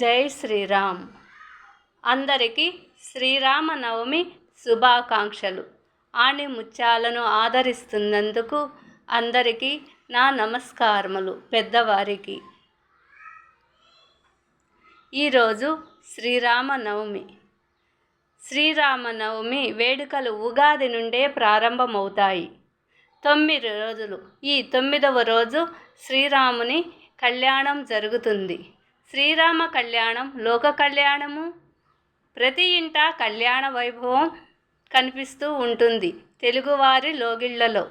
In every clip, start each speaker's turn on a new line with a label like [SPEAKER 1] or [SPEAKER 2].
[SPEAKER 1] జై శ్రీరామ్. అందరికీ శ్రీరామనవమి శుభాకాంక్షలు. ఆణి ముత్యాలను ఆదరిస్తున్నందుకు అందరికీ నా నమస్కారములు పెద్దవారికి. ఈరోజు శ్రీరామనవమి. శ్రీరామనవమి వేడుకలు ఉగాది నుండే ప్రారంభమవుతాయి. తొమ్మిది రోజులు. ఈ తొమ్మిదవ రోజు శ్రీరాముని కళ్యాణం జరుగుతుంది. శ్రీరామ కళ్యాణం లోక కళ్యాణము. ప్రతి ఇంట కళ్యాణ వైభవం కనిపిస్తూ ఉంటుంది తెలుగువారి లోగిళ్ళలో.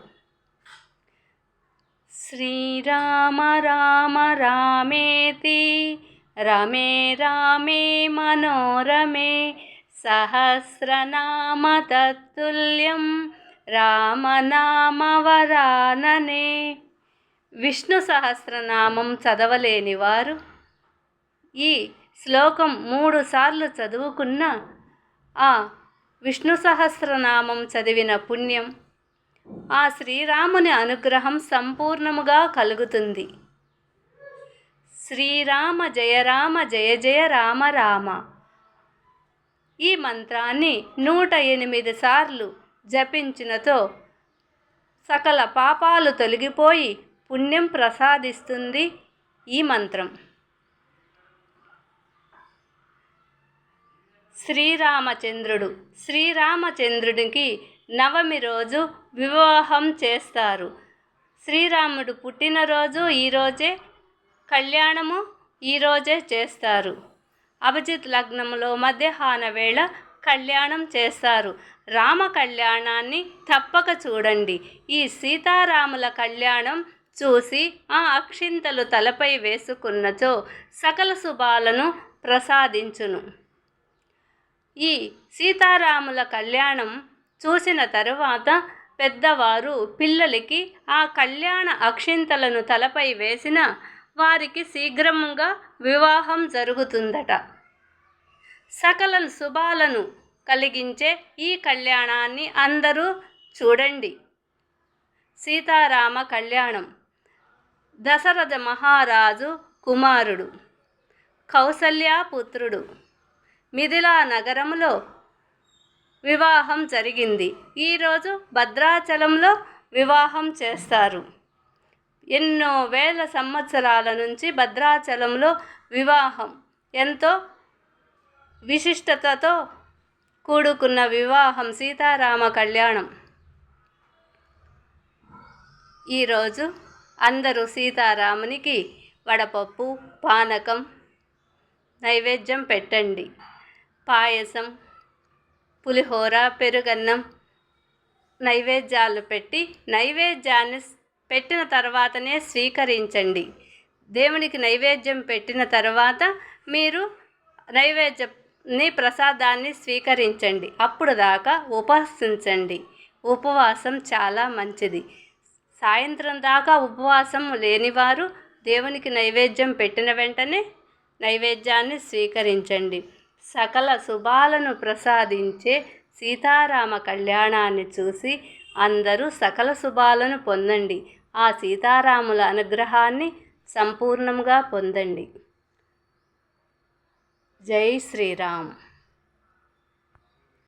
[SPEAKER 1] శ్రీరామ రామ రామేతి రమే రామే మనోరమే సహస్రనామ తత్తుల్యం రామనామవరాననే. విష్ణు సహస్రనామం చదవలేని వారు ఈ శ్లోకం మూడు సార్లు చదువుకున్న ఆ విష్ణు సహస్రనామం చదివిన పుణ్యం. ఆ శ్రీరాముని అనుగ్రహం సంపూర్ణముగా కలుగుతుంది. శ్రీరామ జయ రామ జయ జయ రామ రామ. ఈ మంత్రాన్ని నూట ఎనిమిది సార్లు జపించినతో సకల పాపాలు తొలగిపోయి పుణ్యం ప్రసాదిస్తుంది ఈ మంత్రం. శ్రీరామచంద్రుడు. శ్రీరామచంద్రుడికి నవమి రోజు వివాహం చేస్తారు. శ్రీరాముడు పుట్టినరోజు ఈరోజే కళ్యాణము ఈరోజే చేస్తారు. అభిజిత్ లగ్నంలో మధ్యాహ్న వేళ కళ్యాణం చేస్తారు. రామ కళ్యాణాన్ని తప్పక చూడండి. ఈ సీతారాముల కళ్యాణం చూసి ఆ అక్షింతలు తలపై వేసుకున్నచో సకల శుభాలను ప్రసాదించును. ఈ సీతారాముల కళ్యాణం చూసిన తరువాత పెద్దవారు పిల్లలకి ఆ కళ్యాణ అక్షింతలను తలపై వేసిన వారికి శీఘ్రముగా వివాహం జరుగుతుందట. సకల శుభాలను కలిగించే ఈ కళ్యాణాన్ని అందరూ చూడండి. సీతారామ కళ్యాణం. దశరథ మహారాజు కుమారుడు. కౌసల్యాపుత్రుడు. మిథిలా నగరంలో వివాహం జరిగింది. ఈరోజు భద్రాచలంలో వివాహం చేస్తారు. ఎన్నో వేల సంవత్సరాల నుంచి భద్రాచలంలో వివాహం. ఎంతో విశిష్టతతో కూడుకున్న వివాహం సీతారామ కళ్యాణం. ఈరోజు అందరూ సీతారామునికి వడపప్పు పానకం నైవేద్యం పెట్టండి. పాయసం పులిహోర పెరుగన్నం నైవేద్యాలు పెట్టి నైవేద్యాన్ని పెట్టిన తర్వాతనే స్వీకరించండి. దేవునికి నైవేద్యం పెట్టిన తర్వాత మీరు నైవేద్యంని ప్రసాదాన్ని స్వీకరించండి. అప్పుడు దాకా ఉపాసించండి ఉపవాసం చాలా మంచిది. సాయంత్రం దాకా ఉపవాసం లేనివారు దేవునికి నైవేద్యం పెట్టిన వెంటనే నైవేద్యాన్ని స్వీకరించండి. సకల శుభాలను ప్రసాదించే సీతారామ కళ్యాణాన్ని చూసి అందరూ సకల శుభాలను పొందండి. ఆ సీతారాముల అనుగ్రహాన్ని సంపూర్ణంగా పొందండి. జై శ్రీరామ్.